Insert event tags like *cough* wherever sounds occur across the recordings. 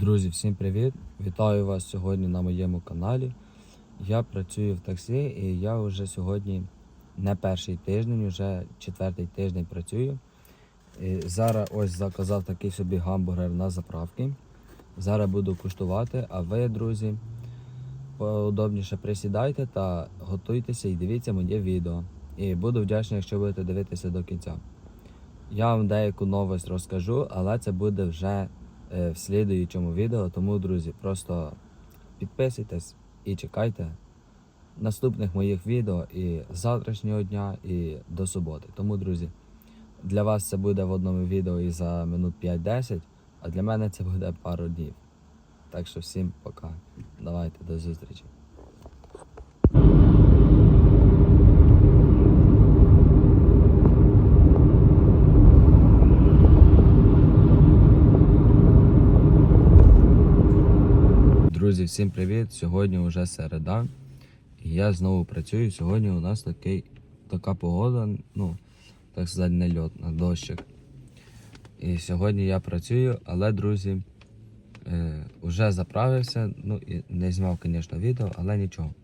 Друзі, всім привіт! Вітаю вас сьогодні на моєму каналі. Я працюю в таксі і я вже сьогодні не перший тиждень, вже четвертий тиждень працюю. І зараз ось заказав такий собі гамбургер на заправки. Зараз буду куштувати, а ви, друзі, поудобніше присідайте та готуйтеся і дивіться моє відео. І буду вдячний, якщо будете дивитися до кінця. Я вам деяку новость розкажу, але це буде вже в слідуючому відео. Тому, друзі, просто підписуйтесь і чекайте наступних моїх відео і завтрашнього дня, і до суботи. Тому, друзі, для вас це буде в одному відео і за минут 5-10, а для мене це буде пару днів. Так що всім пока. Давайте до зустрічі. Друзі, всім привіт! Сьогодні вже середа. І я знову працюю. Сьогодні у нас такий, така погода, ну, так сказати, не льот, а дощик. І сьогодні я працюю, але, друзі, е, вже заправився. Ну і не знімав, звісно, відео, але нічого.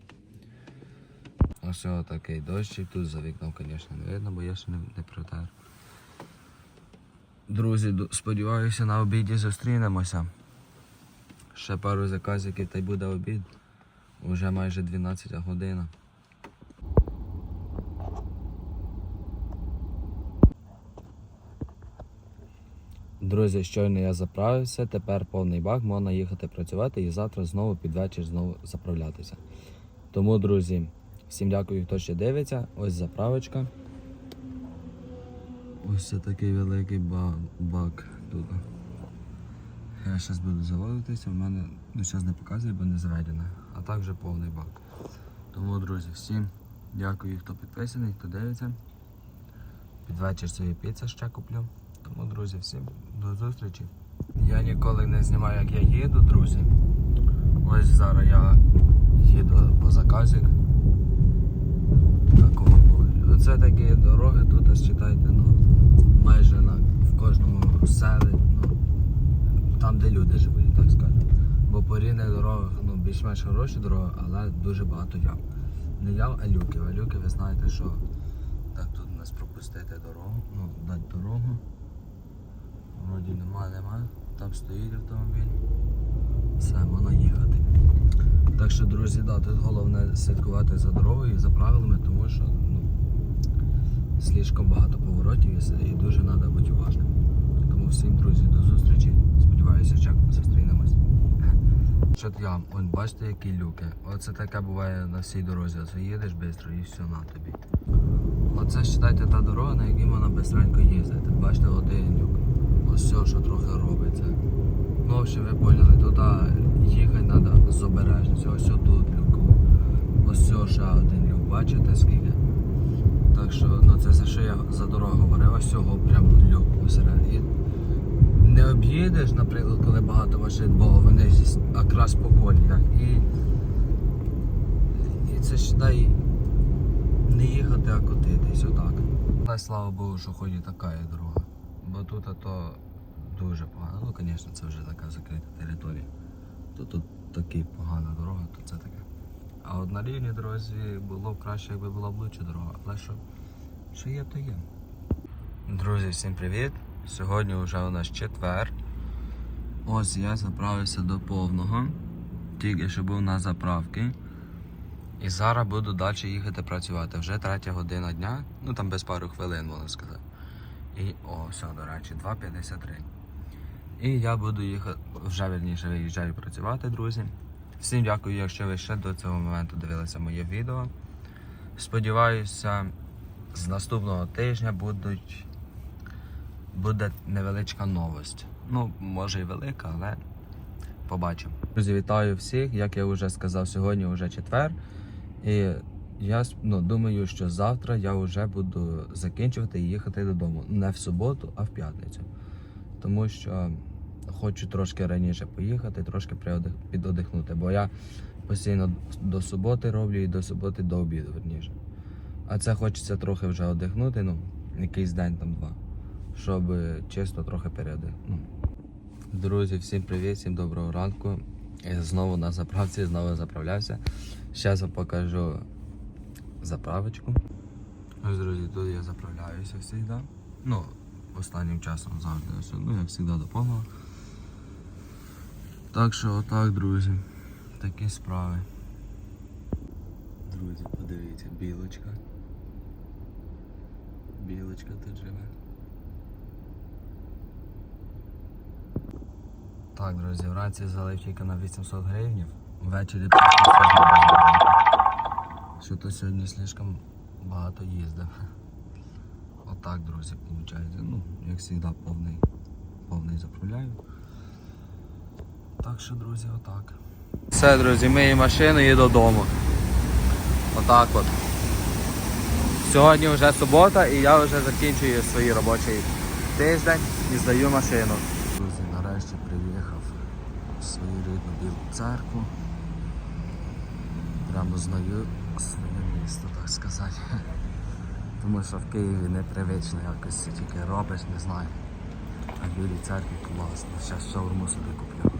Ось такий дощик. Тут за вікном, звісно, не видно, бо я ще не, не протер. Друзі, сподіваюся, на обіді зустрінемося. Ще пару заказиків та й буде обід. Уже майже 12 година. Друзі, щойно я заправився, тепер повний бак, можна їхати працювати і завтра знову під вечір знову заправлятися. Тому, друзі, всім дякую, хто ще дивиться. Ось заправочка. Ось це такий великий ба- бак тут. Я зараз буду заводитися, в мене ну, зараз не показує, бо не заведено, а так вже повний бак. Тому, друзі, всім дякую, хто підписаний, хто дивиться. Під вечір собі піца ще куплю. Тому, друзі, всім до зустрічі. Я ніколи не знімаю, як я їду, друзі. Ось зараз я їду по заказик. Такого. Оце такі дороги тут, читайте, ну, майже на, в кожному селі. Там, де люди живуть, так скажемо. Бо по рівних ну, більш-менш хороші дороги, але дуже багато ям. Не ям, а люки. А люки, ви знаєте, що так тут у нас пропустити дорогу, ну, дати дорогу. Вроді нема, нема. Там стоїть автомобіль. Все, можна їхати. Так що, друзі, да, тут головне слідкувати за дорогою і за правилами, тому що ну, слишком багато поворотів і- і дуже треба бути уважним. Тому всім, друзі, до зустрічі. Сподіваюся, що зустрінемось. Що я, он бачите, які люки. Оце таке буває на всій дорозі. Оце їдеш швидко і все на тобі. Оце вважайте та дорога, на якій можна швидко їздити. Бачите, один люк. Ось все, що трохи робиться. Ну, в общем, ви поняли, тут а, їхати треба з обережністю. Ось тут люку. Ось все, ще один люк. Бачите скільки? Так що, ну це за що я за дорогу говорив, ось цього прям люк посередині. Не об'їдеш, наприклад, коли багато машин, бо вони якраз по коліях. І, і це ж дай не їхати, а котитись отак. Та слава Богу, що хоч і така є дорога. Бо тут то дуже погано. Ну, звісно, це вже така закрита територія. То тут таки погана дорога, то це таке. А от на рівній дорозі було б краще, якби була б лучша дорога. Але що, що є, то є. Друзі, всім привіт! Сьогодні вже у нас четвер. Ось я заправився до повного. Тільки що був на заправки. І зараз буду далі їхати працювати. Вже третя година дня, ну там без пару хвилин, можна сказати. І о, все, до речі, 2.53. І я буду їхати, вже верніше виїжджаю працювати, друзі. Всім дякую, якщо ви ще до цього моменту дивилися моє відео. Сподіваюся, з наступного тижня будуть, буде невеличка новость. Ну, може і велика, але побачимо. Друзі, вітаю всіх. Як я вже сказав, сьогодні вже четвер. І я ну, думаю, що завтра я вже буду закінчувати і їхати додому. Не в суботу, а в п'ятницю. Тому що хочу трошки раніше поїхати, трошки підодихнути. Бо я постійно до суботи роблю і до суботи до обіду, верніше. А це хочеться трохи вже одихнути, ну, якийсь день там два. Щоб чисто трохи переодихнути. Ну, Друзі, всім привіт, всім доброго ранку. Я знову на заправці, знову заправлявся. Зараз вам покажу заправочку. Ось, друзі, тут я заправляюся завжди. Ну, останнім часом завжди, ну, як завжди допомога. Так що отак, друзі. Такі справи. Друзі, подивіться, білочка. Білочка тут живе. Так, друзі, вранці залив тільки на 800 гривень, ввечері 500 гривень. Що то сьогодні слишком багато їздив. Отак, друзі, виходить. Ну, як завжди, повний, повний заправляю. Так що, друзі, отак. Все, друзі, мию машину і додому. Отак от. Сьогодні вже субота і я вже закінчую свій робочий тиждень і здаю машину. Церкву. Прямо знаю своє місто, так сказати. *laughs* Тому що в Києві непривично якось тільки робиш, не знаю. А в білій церкві класно. Зараз шаурму собі куплю.